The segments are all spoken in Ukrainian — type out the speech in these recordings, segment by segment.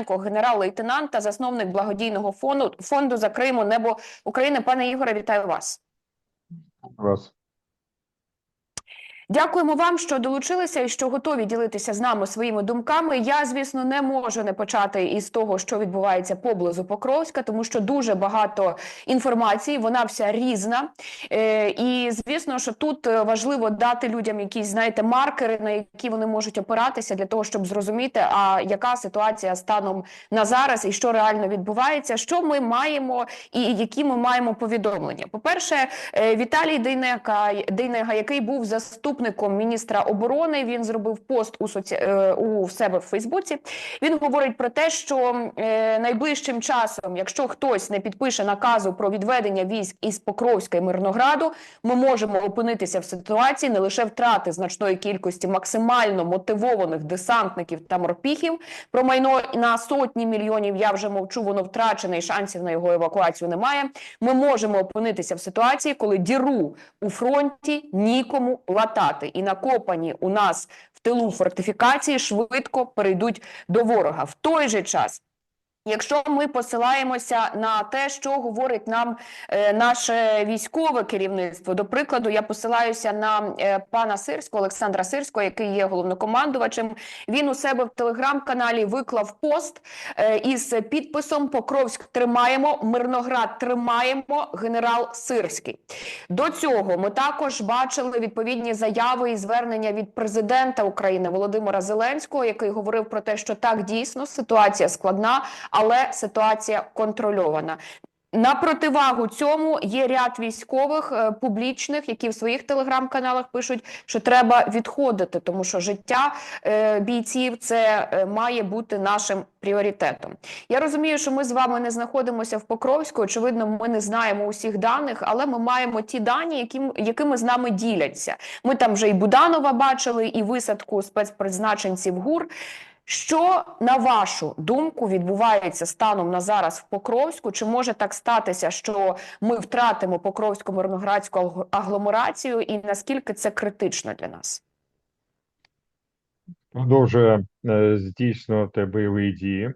Романенко, генерал-лейтенант та засновник благодійного фонду фонду за Криму Небо України. Пане Ігоре, вітаю вас. Вас. Дякуємо вам, що долучилися і що готові ділитися з нами своїми думками. Я, звісно, не можу не почати із того, що відбувається поблизу Покровська, тому що дуже багато інформації, вона вся різна. Е, і звісно, що тут е, важливо дати людям якісь, знаєте, маркери, на які вони можуть опиратися для того, щоб зрозуміти, а яка ситуація станом на зараз і що реально відбувається, що ми маємо і які ми маємо повідомлення. По перше, е, Віталій Дейнека, Дейнега, який був заступником міністра оборони, він зробив пост у соці... е, у себе в Фейсбуці. Він говорить про те, що е, найближчим часом, якщо хтось не підпише наказу про відведення військ із Покровська і Мирнограду, ми можемо опинитися в ситуації не лише втрати значної кількості максимально мотивованих десантників та морпіхів. Про майно на сотні мільйонів я вже мовчу, воно втрачене і шансів на його евакуацію немає. Ми можемо опинитися в ситуації, коли діру у фронті нікому латати, і накопані у нас в тилу фортифікації швидко перейдуть до ворога. В той же час. Якщо ми посилаємося на те, що говорить нам е, наше військове керівництво, до прикладу, я посилаюся на е, пана Сирського, Олександра Сирського, який є головнокомандувачем. Він у себе в телеграм-каналі виклав пост е, із підписом Покровськ тримаємо, Мирноград тримаємо, генерал Сирський. До цього ми також бачили відповідні заяви і звернення від президента України Володимира Зеленського, який говорив про те, що так дійсно ситуація складна, але ситуація контрольована. На противагу цьому є ряд військових е, публічних, які в своїх телеграм-каналах пишуть, що треба відходити, тому що життя е, бійців це е, має бути нашим пріоритетом. Я розумію, що ми з вами не знаходимося в Покровську. Очевидно, ми не знаємо усіх даних, але ми маємо ті дані, якими з нами діляться. Ми там вже і Буданова бачили, і висадку спецпризначенців ГУР. Що на вашу думку відбувається станом на зараз в Покровську? Чи може так статися, що ми втратимо Покровську мирноградську агломерацію, і наскільки це критично для нас? Продовжує е, здійснювати бойові дії, е,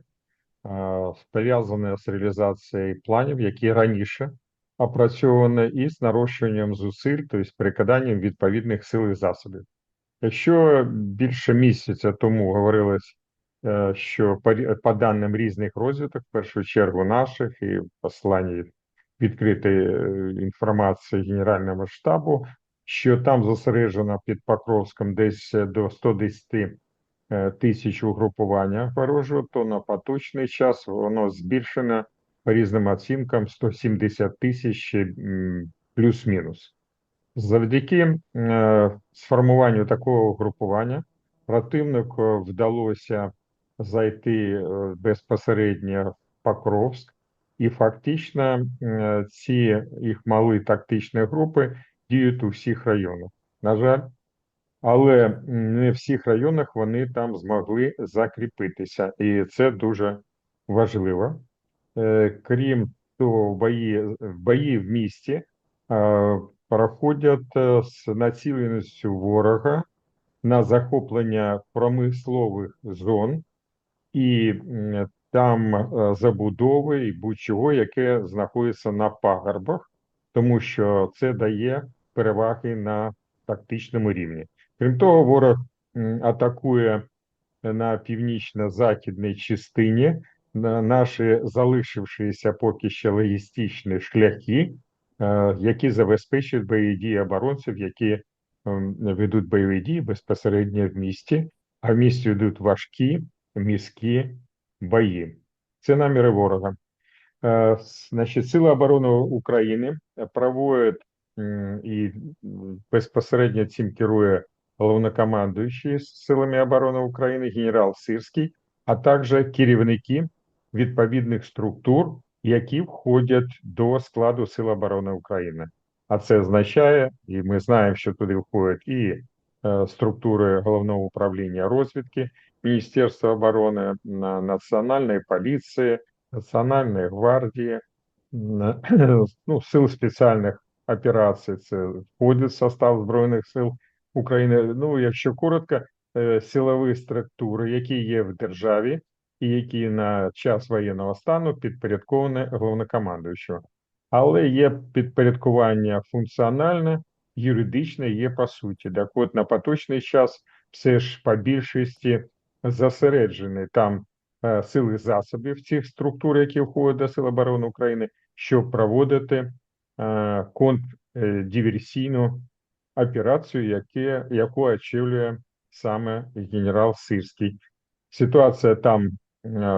пов'язані з реалізацією планів, які раніше опрацьовані, і з нарощуванням зусиль, тобто перекиданням відповідних сил і засобів. Якщо більше місяця тому говорилось, е, що по, даним різних розвиток, в першу чергу наших і в посланні відкритої е, інформації Генерального штабу, що там зосереджено під Покровськом десь до 110 е, тисяч угрупування ворожого, то на поточний час воно збільшено по різним оцінкам 170 тисяч плюс-мінус. Завдяки е, сформуванню такого угрупування противнику вдалося зайти е, безпосередньо в Покровськ, і фактично е, ці їх малі тактичні групи діють у всіх районах. На жаль, але не в всіх районах вони там змогли закріпитися, і це дуже важливо. Е, Крім того, бої, в бої в місті проходять з націленістю ворога на захоплення промислових зон і там е, забудови і будь-чого, яке знаходиться на пагорбах, тому що це дає переваги на тактичному рівні. Крім того, ворог атакує на північно-західній частині наші залишившися поки ще логістичні шляхи, е, які забезпечують бойові дії оборонців, які ведуть бойові дії безпосередньо в місті, а в місті йдуть важкі міські бої. Це наміри ворога. Е, Значить, Сили оборони України проводять і безпосередньо цим керує головнокомандуючий Силами оборони України генерал Сирський, а також керівники відповідних структур, які входять до складу Сил оборони України. А це означає, і ми знаємо, що туди входять і е, структури головного управління розвідки, Міністерства оборони, на- Національної поліції, Національної гвардії, ну, сил спеціальних операцій. Це входить в состав Збройних сил України. Ну, якщо коротко, е, силові структури, які є в державі, і які на час воєнного стану підпорядковані головнокомандуючого. Але є підпорядкування функціональне, юридичне є по суті. Так от на поточний час все ж по більшості зосереджені там е, сили засобів цих структур, які входять до Сил оборони України, щоб проводити е, контрдиверсійну операцію, яке, яку очолює саме генерал Сирський. Ситуація там е,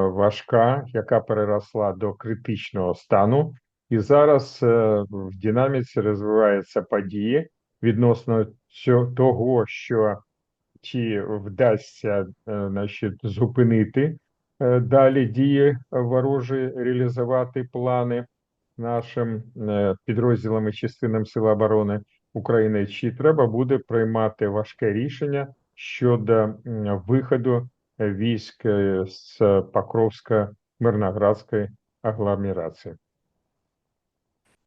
важка, яка переросла до критичного стану, і зараз е, в динаміці розвиваються події відносно цього, того, що чи вдасться е, значить, зупинити е, далі дії ворожі, реалізувати плани нашим підрозділам і частинам Сил оборони України, чи треба буде приймати важке рішення щодо виходу військ з Покровсько-Мирноградської агломерації.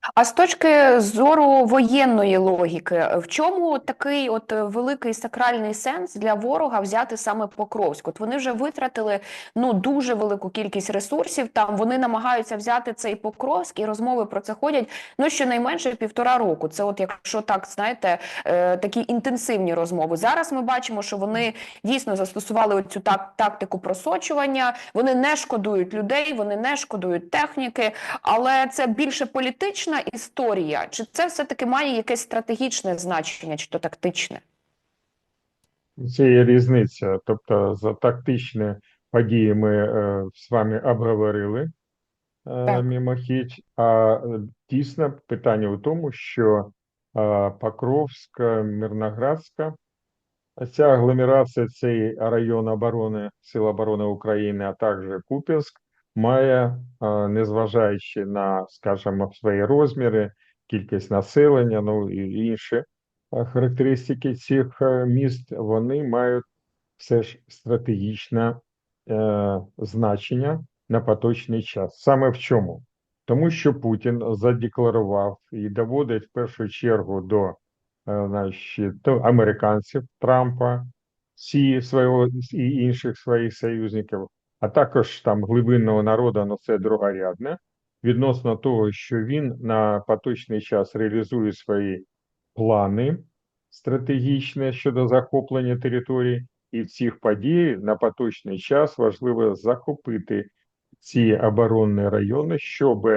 А з точки зору воєнної логіки, в чому такий от великий сакральний сенс для ворога взяти саме Покровськ? От вони вже витратили ну дуже велику кількість ресурсів. Там вони намагаються взяти цей Покровськ, і розмови про це ходять ну щонайменше півтора року. Це, от якщо так знаєте, е, такі інтенсивні розмови. Зараз ми бачимо, що вони дійсно застосували оцю так тактику просочування. Вони не шкодують людей, вони не шкодують техніки, але це більше політична історія, чи це все-таки має якесь стратегічне значення, чи то тактичне? Це є різниця. Тобто за тактичні події ми е, з вами обговорили е, мимохідь, а е, дійсно питання у тому, що е, Покровська, Мирноградська, ця агломерація, цей район оборони Сил оборони України, а також Куп'янськ, має, е, незважаючи на, скажімо, свої розміри, кількість населення, ну і інші е, характеристики цих е, міст, вони мають все ж стратегічне е, значення на поточний час. Саме в чому? Тому що Путін задекларував і доводить в першу чергу до значить, американців Трампа, Сі свого і інших своїх союзників, а також там глибинного народу, ну це другорядне, відносно того, що він на поточний час реалізує свої плани стратегічні щодо захоплення територій, і в цих подій на поточний час важливо захопити ці оборонні райони, щоб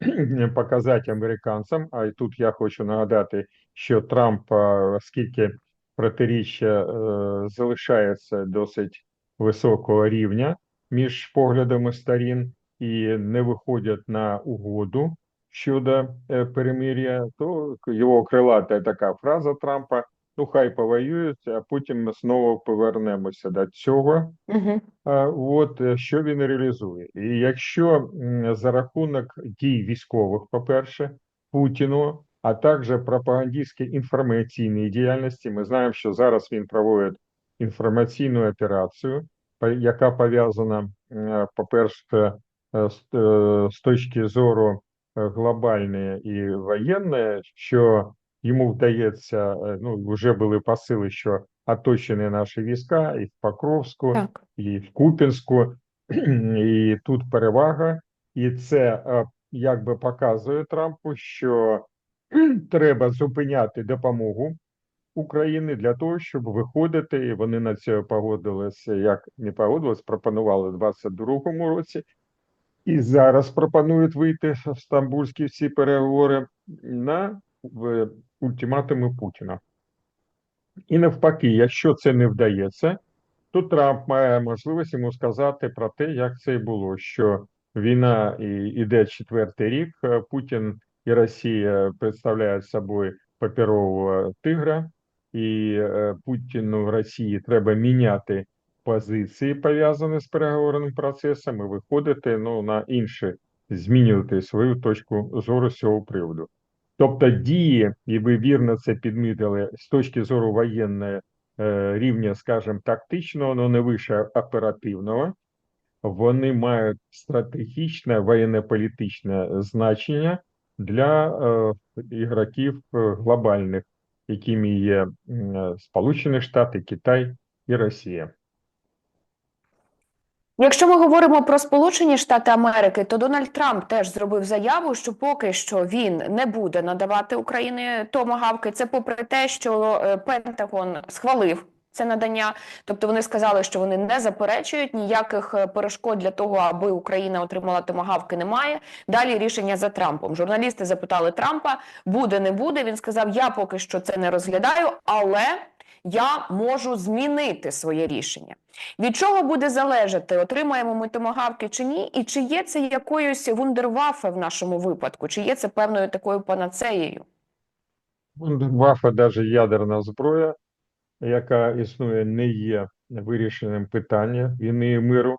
показати американцям. А тут я хочу нагадати, що Трамп, оскільки протиріччя е, залишається досить високого рівня між поглядами сторін і не виходять на угоду щодо е, перемир'я, то його крилата така фраза Трампа: ну хай повоюють, а потім ми знову повернемося до цього. Угу. А, От е, що він реалізує, і якщо за рахунок дій військових, по-перше, Путіну, а також пропагандистської інформаційної діяльності, ми знаємо, що зараз він проводить інформаційну операцію, яка пов'язана, по-перше, е, з, е, точки зору е, глобальної і воєнної, що йому вдається, е, ну вже були посили, що оточені наші війська і в Покровську, Так. і в Куп'янську, і тут перевага, і це е, якби показує Трампу, що треба зупиняти допомогу України для того, щоб виходити, і вони на це погодилися, як не погодились, пропонували в 22-му році, і зараз пропонують вийти в стамбульські всі переговори на в, ультиматуми Путіна. І навпаки, якщо це не вдається, то Трамп має можливість йому сказати про те, як це і було, що війна і іде четвертий рік. е, Путін і Росія представляють собою паперового тигра, і е, Путіну в Росії треба міняти позиції, пов'язані з переговорним процесом, і виходити ну, на інші, змінювати свою точку зору з цього приводу. Тобто дії, і ви вірно це підмітили, з точки зору воєнної е, рівня, скажімо, тактичного, але не вище оперативного, вони мають стратегічне воєнно-політичне значення для е, ігроків е, глобальних, якими є е, Сполучені Штати, Китай і Росія. Якщо ми говоримо про Сполучені Штати Америки, то Дональд Трамп теж зробив заяву, що поки що він не буде надавати Україні томагавки. Це попри те, що е, Пентагон схвалив це надання. Тобто вони сказали, що вони не заперечують ніяких е, перешкод для того, аби Україна отримала томагавки. Немає. Далі рішення за Трампом. Журналісти запитали Трампа, буде не буде. Він сказав: Я поки що це не розглядаю, але я можу змінити своє рішення. Від чого буде залежати, отримаємо ми томагавки чи ні, і чи є це якоюсь вундервафе в нашому випадку, чи є це певною такою панацеєю? Вафа, навіть ядерна зброя, яка існує, не є вирішенням питання війни і миру.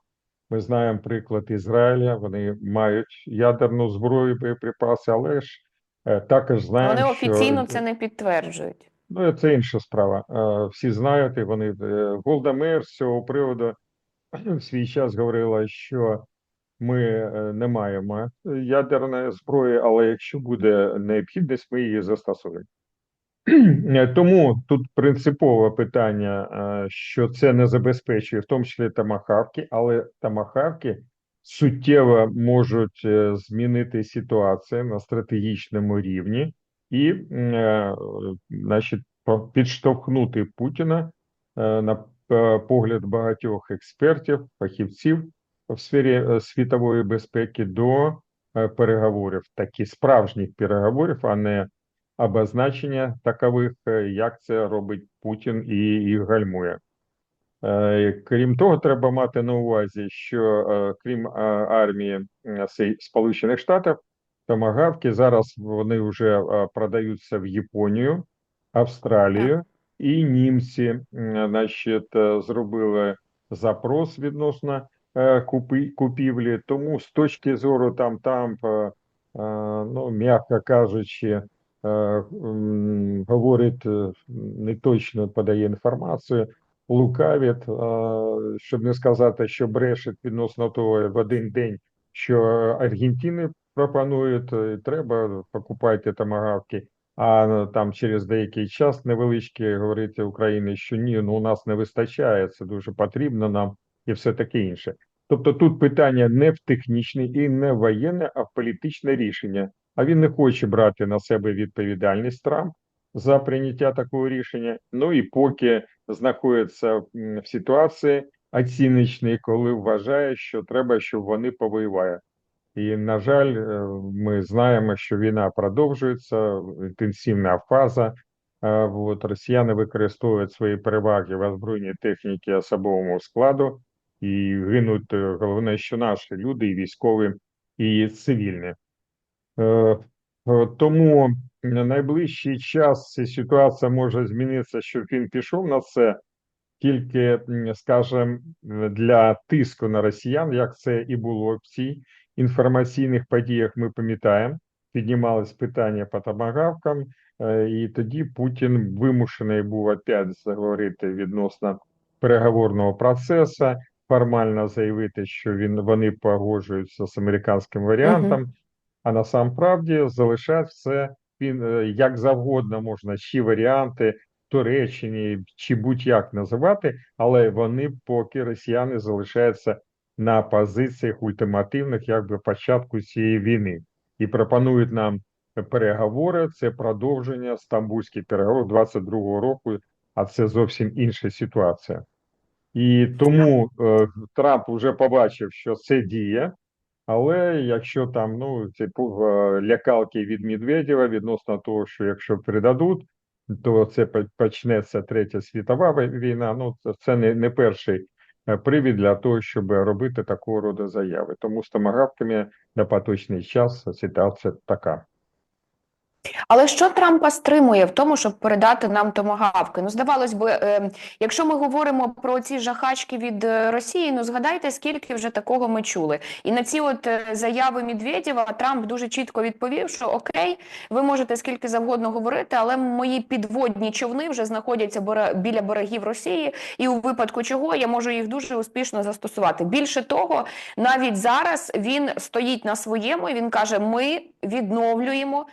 Ми знаємо приклад Ізраїля, вони мають ядерну зброю, боєприпаси, але ж е, також знаємо, Вони офіційно що... це не підтверджують. Ну, це інша справа. Е, Всі знають, і вони е, Голда Меїр з цього приводу в свій час говорила, що ми не маємо ядерної зброї, але якщо буде необхідність, ми її застосуємо. Е, Тому тут принципове питання, е, що це не забезпечує, в тому числі тамахавки, але тамахавки суттєво можуть е, змінити ситуацію на стратегічному рівні і, значить, підштовхнути Путіна на погляд багатьох експертів, фахівців в сфері світової безпеки до переговорів, такі справжніх переговорів, а не обозначення такових, е, як це робить Путін і їх гальмує. Е, Крім того, треба мати на увазі, що е, крім армії Сполучених Штатів, томагавки зараз вони вже продаються в Японію, Австралію, і німці, значить, зробили запрос відносно купівлі. Тому з точки зору там е, ну, м'яко кажучи, говорить, е, не точно подає інформацію, лукавить, е, щоб не сказати, що брешить відносно того в один день, що Аргентини пропонують, е, треба покупайте томагавки, а ну, там через деякий час невеличкий говорить Україні, що ні, ну у нас не вистачає, це дуже потрібно нам і все таке інше. Тобто тут питання не в технічне і не в воєнне, а в політичне рішення. А він не хоче брати на себе відповідальність Трамп за прийняття такого рішення. Ну і поки знаходиться в ситуації оціночній, коли вважає, що треба, щоб вони повоювали. І, на жаль, е, ми знаємо, що війна продовжується, інтенсивна фаза. Е, От, росіяни використовують свої переваги в озброєній техніці особовому складу і гинуть е, головне, що наші люди, і військові, і цивільні. Е, е, Тому на найближчий час ситуація може змінитися, щоб він пішов на це, тільки, м, скажем, для тиску на росіян, як це і було в цій інформаційних подіях, ми пам'ятаємо, піднімались питання по томагавкам, е, і тоді Путін вимушений був опять заговорити відносно переговорного процесу, формально заявити, що він вони погоджуються з американським варіантом. А насамправді залишать все е, як завгодно можна чи варіанти Туреччині, чи будь-як називати, але вони поки росіяни залишаються на позиціях ультимативних, якби початку цієї війни, і пропонують нам переговори. Це продовження стамбульських переговорів 22-го року, а це зовсім інша ситуація. І тому е, Трамп вже побачив, що це діє. Але якщо там ну ці пу- е, лякалки від Медведєва відносно того, що якщо придадуть, то це по- почнеться третя світова війна. Ну це- це не, не перший е, привід для того, щоб робити такого роду заяви. Тому з томагавками на поточний час ситуація така. Але що Трампа стримує в тому, щоб передати нам томагавки? Ну, здавалось би, е, якщо ми говоримо про ці жахачки від е, Росії, ну згадайте, скільки вже такого ми чули. І на ці от е, заяви Медведєва Трамп дуже чітко відповів, що окей, ви можете скільки завгодно говорити, але мої підводні човни вже знаходяться біля берегів Росії, і у випадку чого я можу їх дуже успішно застосувати. Більше того, навіть зараз він стоїть на своєму і він каже: ми відновлюємо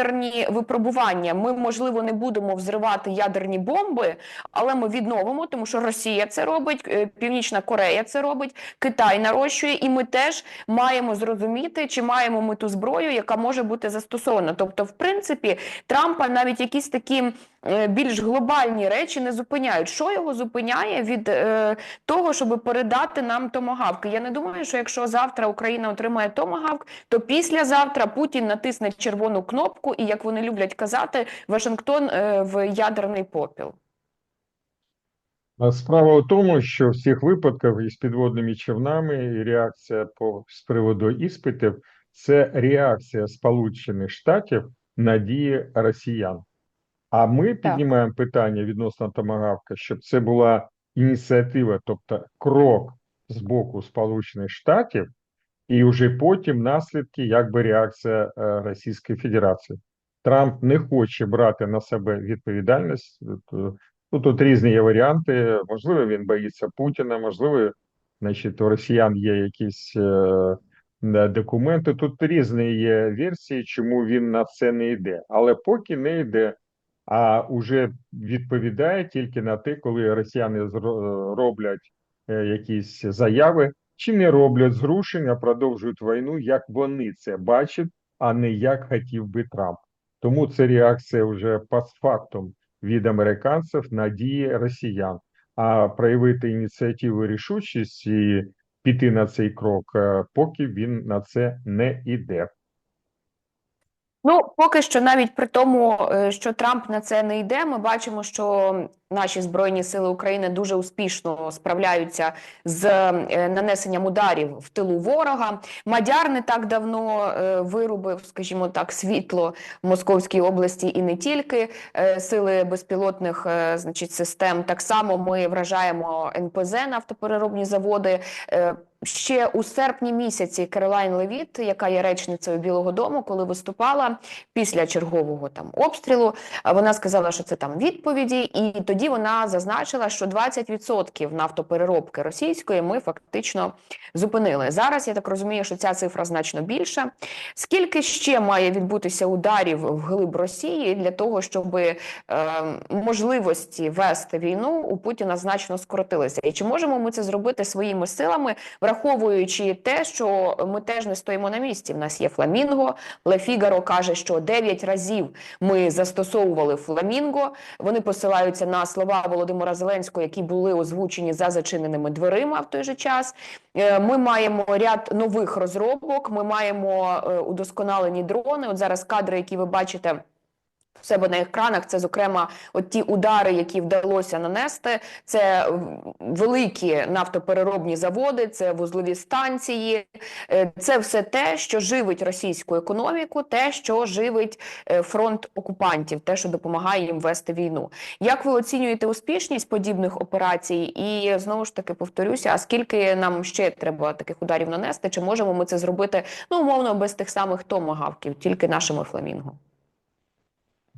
ядерні випробування. Ми, можливо, не будемо взривати ядерні бомби, але ми відновимо, тому що Росія це робить, е, Північна Корея це робить, Китай нарощує, і ми теж маємо зрозуміти, чи маємо ми ту зброю, яка може бути застосована. Тобто, в принципі, Трампа навіть якісь такі е, більш глобальні речі не зупиняють. Що його зупиняє від е, того, щоб передати нам томагавки? Я не думаю, що якщо завтра Україна отримає томагавк, то післязавтра Путін натисне червону кнопку, і як вони люблять казати, Вашингтон е, в ядерний попіл. Справа в тому, що в цих випадках із підводними човнами і реакція по з приводу іспитів це реакція Сполучених Штатів на дії росіян. А ми піднімаємо питання відносно томагавка, щоб це була ініціатива, тобто крок з боку Сполучених Штатів, і вже потім наслідки, якби реакція е, Російської Федерації. Трамп не хоче брати на себе відповідальність. От, Ну, тут різні є варіанти. Можливо, він боїться Путіна, можливо, значить, у росіян є якісь е, е, документи. Тут різні є версії, чому він на це не йде. Але поки не йде, а вже відповідає тільки на те, коли росіяни роблять е, якісь заяви, чи не роблять зрушення, продовжують війну, як вони це бачать, а не як хотів би Трамп. Тому це реакція вже постфактум від американців на дії росіян. А проявити ініціативу рішучість і піти на цей крок, е, поки він на це не йде. Ну, поки що, навіть при тому, е, що Трамп на це не йде, ми бачимо, що наші збройні сили України дуже успішно справляються з е, нанесенням ударів в тилу ворога. Мадяр не так давно е, вирубив, скажімо так, світло в Московській області і не тільки Е, сили безпілотних, значить, систем. Так само ми вражаємо НПЗ нафтопереробні заводи. Ще у серпні місяці Керолайн Левіт, яка є речницею Білого Дому, коли виступала після чергового там обстрілу, вона сказала, що це там відповіді, і тоді вона зазначила, що 20% нафтопереробки російської ми фактично зупинили. Зараз я так розумію, що ця цифра значно більша. Скільки ще має відбутися ударів в глиб Росії для того, щоб е, можливості вести війну у Путіна значно скоротилися? І чи можемо ми це зробити своїми силами? враховуючи те, що ми теж не стоїмо на місці. В нас є фламінго. Ле Фігаро каже, що 9 разів ми застосовували фламінго. Вони посилаються на слова Володимира Зеленського, які були озвучені за зачиненими дверима в той же час. Е, Ми маємо ряд нових розробок. Ми маємо е, удосконалені дрони. От зараз кадри, які ви бачите. У себе на екранах це, зокрема, от ті удари, які вдалося нанести. Це великі нафтопереробні заводи, це вузлові станції. Е, Це все те, що живить російську економіку, те, що живить е, фронт окупантів, те, що допомагає їм вести війну. Як ви оцінюєте успішність подібних операцій? І знову ж таки повторюся: а скільки нам ще треба таких ударів нанести? Чи можемо ми це зробити ну умовно без тих самих томагавків, тільки нашими фламінго?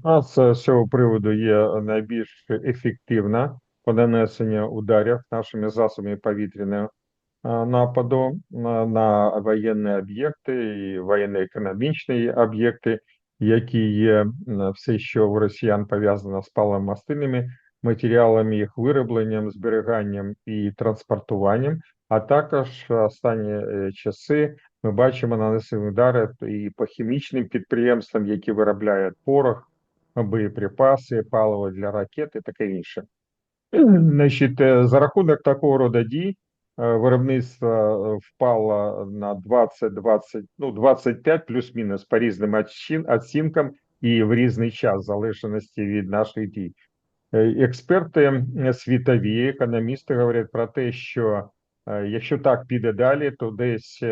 А з цього приводу є найбільш ефективна по нанесенню ударів нашими засобами повітряного нападу на, воєнні об'єкти і воєнно-економічні об'єкти, які є все, що в росіян пов'язано з паливно-мастильними матеріалами, їх виробленням, зберіганням і транспортуванням, а також останні е, часи ми бачимо нанесені удари і по хімічним підприємствам, які виробляють порох, боєприпаси, паливо для ракет і таке інше. Значить, е, за рахунок такого роду дій е, виробництво е, впало на 20-20, ну 25 плюс-мінус по різним оцінкам і в різний час, в залежності від наших дій. Експерти світові, економісти говорять про те, що якщо так піде далі, то десь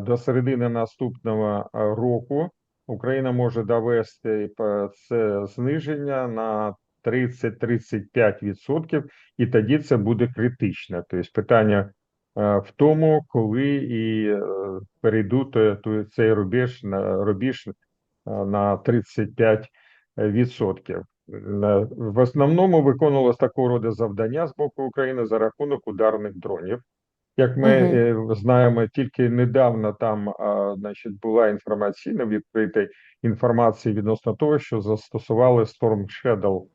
до середини наступного року Україна може довести це зниження на 30-35%, і тоді це буде критично. Тобто питання е, в тому, коли і е, перейдуть цей рубеж на рубіж е, на 35%. Е, В основному виконувалось такого роду завдання з боку України за рахунок ударних дронів. Як ми е, знаємо, тільки недавно там а, значить, була інформаційна відкрита інформація відносно того, що застосували Storm Shadow,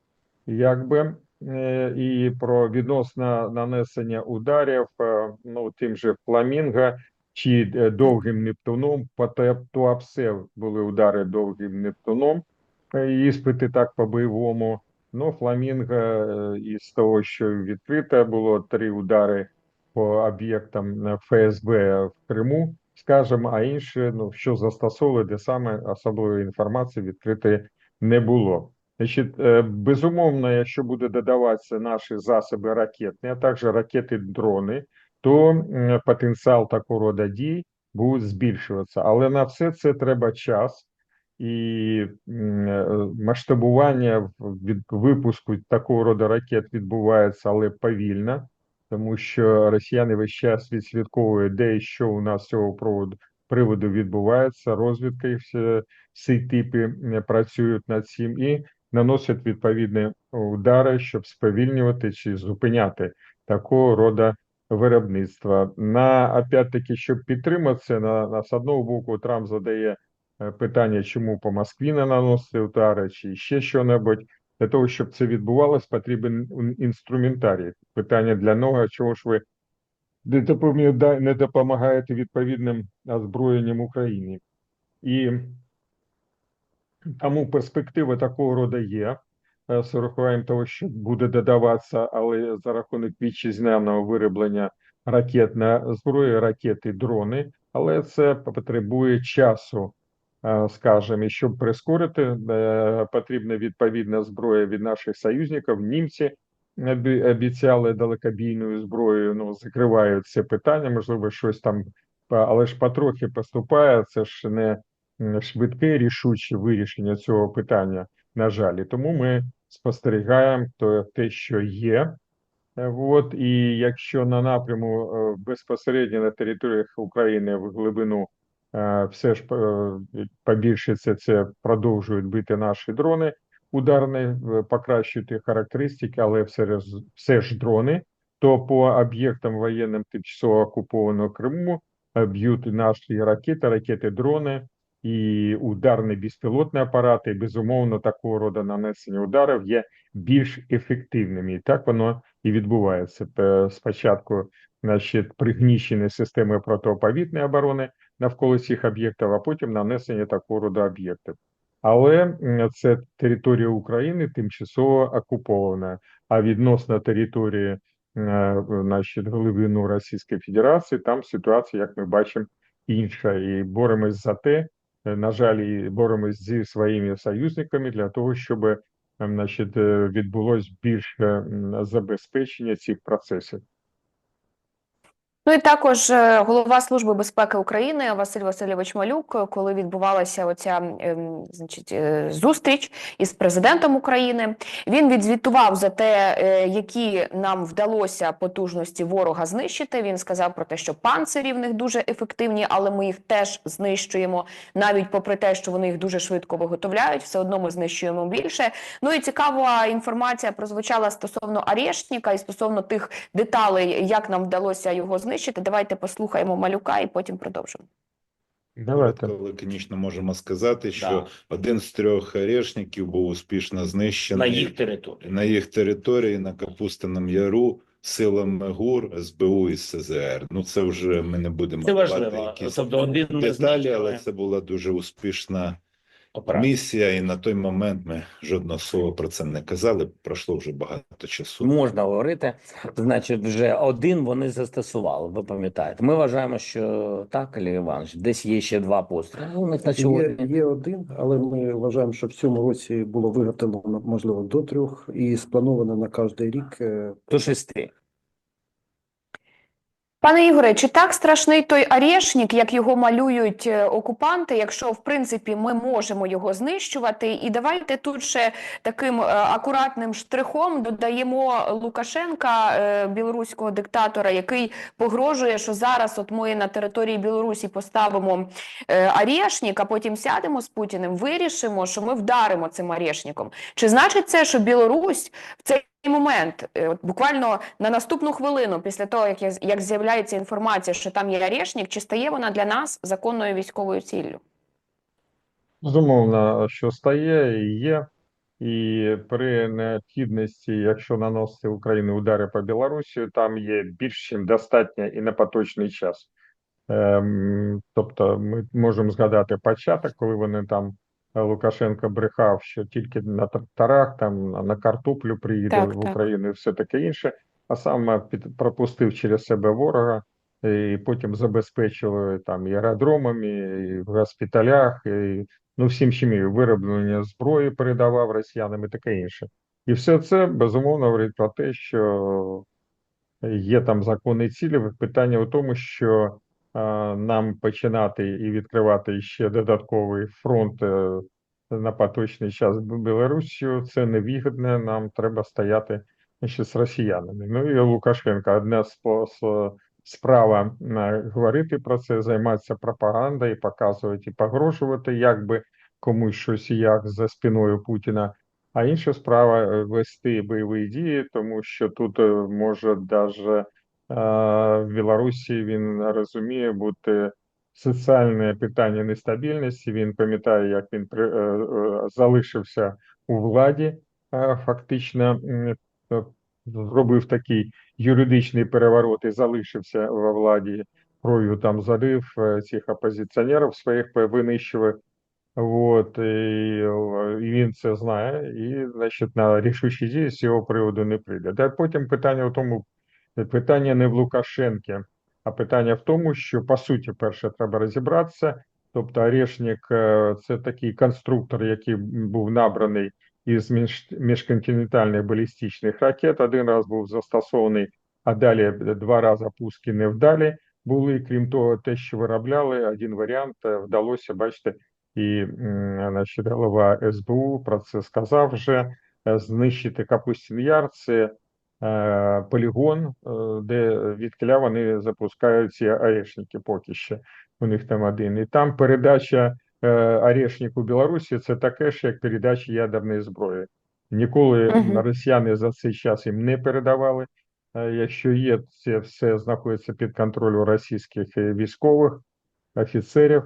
якби е, і про відносно нанесення ударів е, ну, тим же Фламінго чи довгим Нептуном, по Туапсе були удари довгим Нептуном, іспити так по-бойовому. Ну, Фламінго із того, що відкрите, було три удари по об'єктам е, ФСБ в Криму, скажімо, а інше, ну що застосовували, де саме особливої інформації відкрити не було. Значить, е, безумовно, якщо буде додаватися наші засоби ракетні, а також ракети-дрони, то потенціал такого роду дій буде збільшуватися. Але на все це треба час і е, масштабування від випуску такого роду ракет відбувається, але повільно, тому що росіяни весь час відслідковують, де і що у нас з цього проводу приводу відбувається. Розвідка і всі, всі типи е, працюють над цим і наносять відповідні удари, щоб сповільнювати чи зупиняти такого роду виробництва. На опять-таки, щоб підтриматися, на, на з одного боку Трамп задає е, питання, чому по Москві не наносити удари, чи ще що-небудь. Для того, щоб це відбувалось, потрібен інструментарій. Питання для нього, чого ж ви не допомагаєте відповідним озброєнням Україні. І тому перспектива такого роду є. е, З урахуванням того, що буде додаватися, але за рахунок вітчизняного вироблення ракетної зброї, ракети, дрони, але це потребує часу, е, скажімо, і щоб прискорити, е, потрібна відповідна зброя від наших союзників. Німці обіцяли далекобійною зброєю, ну закривають це питання, можливо, щось там, але ж потрохи поступає. Це ж не швидке рішуче вирішення цього питання, на жаль. І тому ми спостерігаємо те, що є. Е, От, і якщо на напряму е, безпосередньо на територіях України в глибину е, все ж е, побільшиться, це продовжують бити наші дрони ударні, е, покращують їх характеристики, але все, ж- все ж дрони, то по об'єктам воєнним тимчасово окупованого Криму е, б'ють наші ракети, ракети-дрони і ударні безпілотні апарати. Безумовно, такого роду нанесення ударів є більш ефективними. І так воно і відбувається. Е, Спочатку, значить, пригніщення системи протиповітряної оборони навколо цих об'єктів, а потім нанесення такого роду об'єктів. Але це територія України тимчасово окупована. А відносно території е, значить, глибину Російської Федерації, там ситуація, як ми бачимо, інша. І боремось за те, е, на жаль, і боремось зі своїми союзниками для того, щоб е, значить, е, відбулось більше забезпечення цих процесів. Ну і також е, голова Служби безпеки України Василь Васильович Малюк, е, коли відбувалася оця ем, значить, е, зустріч із президентом України, він відзвітував за те, які нам вдалося потужності ворога знищити. Він сказав про те, що панцирі в них дуже ефективні, але ми їх теж знищуємо, навіть попри те, що вони їх дуже швидко виготовляють, все одно ми знищуємо більше. Ну і цікава інформація прозвучала стосовно Арешніка і стосовно тих деталей, як нам вдалося його знищити. Давайте послухаємо малюка і потім продовжимо. Давайте. Звісно, можемо сказати, що Да. один з трьох орешників був успішно знищений на їх території. на їх території на Капустиному Яру силами ГУР, СБУ і СЗР. Ну це вже ми не будемо Це важливо. якісь Тобто один деталі, знищили але це була дуже успішна. Місія, і на той момент ми жодного слова про це не казали. Пройшло вже багато часу. Можна говорити, значить, вже один вони застосували. Ви пам'ятаєте? Ми вважаємо, що так, Олег Іванович, десь є ще два постріли. У них на Є, сьогодні є один, але ми вважаємо, що в цьому році було виготовлено можливо до трьох і сплановано на кожний рік. е, до шести. Пане Ігоре, чи так страшний той Арешнік, як його малюють е, окупанти, якщо в принципі ми можемо його знищувати? І давайте тут ще таким е, акуратним штрихом додаємо Лукашенка, е, білоруського диктатора, який погрожує, що зараз от ми на території Білорусі поставимо е, а потім сядемо з Путіним, вирішимо, що ми вдаримо цим Арешніком. Чи значить це, що Білорусь в цей момент, е, буквально на наступну хвилину, після того як як з'являється інформація, що там є Арешнік, чи стає вона для нас законною військовою ціллю? Безумовно, що стає і є, і при необхідності, якщо наносити Україні удари по Білорусі, там є більш ніж достатньо і на поточний час. Ем, тобто ми можемо згадати початок, коли вони там Лукашенко брехав, що тільки на тракторах, там на картоплю приїде Так, в так. Україну і все таке інше, а сам під, пропустив через себе ворога, і потім забезпечили там і аеродромами, і в госпіталях, і ну всім чим вироблення зброї передавав росіянам і таке інше. І все це безумовно говорить про те, що є там законні цілі. Питання у тому, що е, нам починати і відкривати ще додатковий фронт е, на поточний час Білорусію, це невигідно. Нам треба стояти ще з росіянами. Ну і Лукашенко одна спо- справа е, говорити про це, займатися пропагандою, показувати і погрожувати, як би комусь щось як за спиною Путіна. А інша справа е, вести бойові дії, тому що тут е, може е, в Білорусі він розуміє бути соціальне питання нестабільності. Він пам'ятає, як він е, е, залишився у владі, е, фактично зробив такий юридичний переворот і залишився во владі. Кров'ю там зарив е, цих опозиціонерів своїх винищував. Вот, і, і він це знає, і, значить, на рішучі дії з цього приводу не прийде. Та потім питання в тому, питання не в Лукашенке, а питання в тому, що по суті, перше, треба розібратися. Тобто, Орешник е, це такий конструктор, який був набраний із між, міжконтинентальних балістичних ракет. Один раз був застосований, а далі два рази пуски невдалі були. Крім того, те, що виробляли, один варіант е, вдалося, бачите, і значить, голова СБУ про це сказав вже. е, Знищити Капустін Яр це е, полігон, е, де відкіля вони запускають ці орешники поки ще. У них там один. І там передача е, орешнику Білорусі це таке ж, як передача ядерної зброї. Ніколи Мгм. росіяни за цей час їм не передавали. Е, Якщо є, це все знаходиться під контролем російських е, військових офіцерів.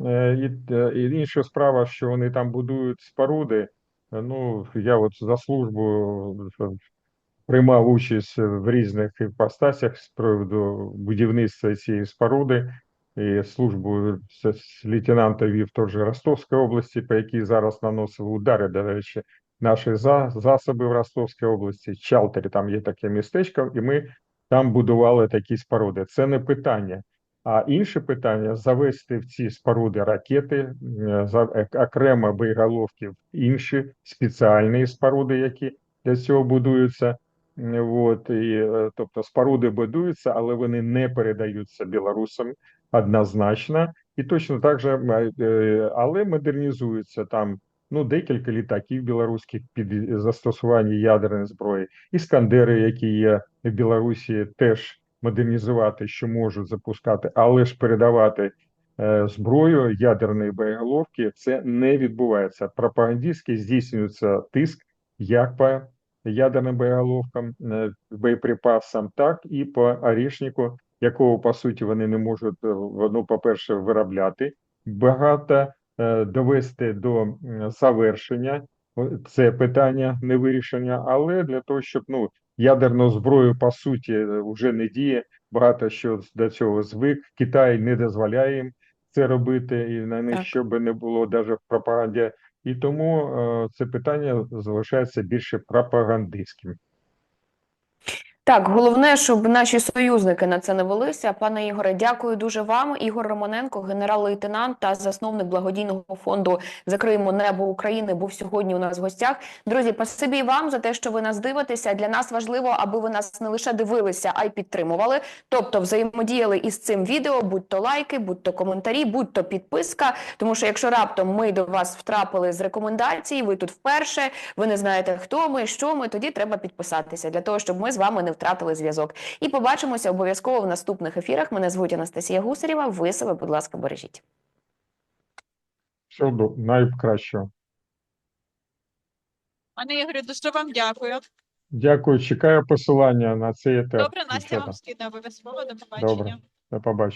Е, І, е, і інша справа, що вони там будують споруди. Е, Ну, я от за службу е, приймав участь в різних іпостасях з приводу будівництва цієї споруди. І службу лейтенанта вів теж Ростовської області, по якій зараз наносили удари, до речі, наші за, засоби в Ростовській області. Чалтері, там є таке містечко, і ми там будували такі споруди. Це не питання. А інше питання завести в ці споруди ракети, е, окремо боєголовки інші спеціальні споруди, які для цього будуються. От, і, е, тобто споруди будуються, але вони не передаються білорусам однозначно. І точно так же, е, але модернізуються там ну, декілька літаків білоруських під застосування ядерної зброї, іскандери, які є в Білорусі, теж модернізувати, що можуть запускати, але ж передавати е, зброю ядерної боєголовки, це не відбувається. Пропагандистськи здійснюється тиск як по ядерним боєголовкам, е, боєприпасам, так і по орішнику, якого по суті вони не можуть е, ну, по-перше, виробляти багато, е, довести до завершення. Це питання не вирішення, але для того, щоб ну ядерну зброю по суті вже не діє. Багато що до цього звик. Китай не дозволяє їм це робити, і на них щоб не було навіть в пропаганді. І тому е, це питання залишається більше пропагандистським. Так, головне, щоб наші союзники на це не велися. Пане Ігоре, дякую дуже вам. Ігор Романенко, генерал-лейтенант та засновник благодійного фонду Закриємо небо України, був сьогодні у нас в гостях. Друзі, спасибі вам за те, що ви нас дивитеся. Для нас важливо, аби ви нас не лише дивилися, а й підтримували. Тобто взаємодіяли із цим відео, будь то лайки, будь то коментарі, будь то підписка. Тому що якщо раптом ми до вас втрапили з рекомендацій, ви тут вперше, ви не знаєте, хто ми, що ми, тоді треба підписатися для того, щоб ми з вами не втратили зв'язок. І побачимося обов'язково в наступних ефірах. Мене звуть Анастасія Гусарєва. Ви себе, будь ласка, бережіть. Всього найкращого. Пане Ігорю, дуже вам дякую. Дякую. Чекаю посилання на цей етап. Добре, Настя вам скидає обов'язково. До побачення. Добре. До побачення.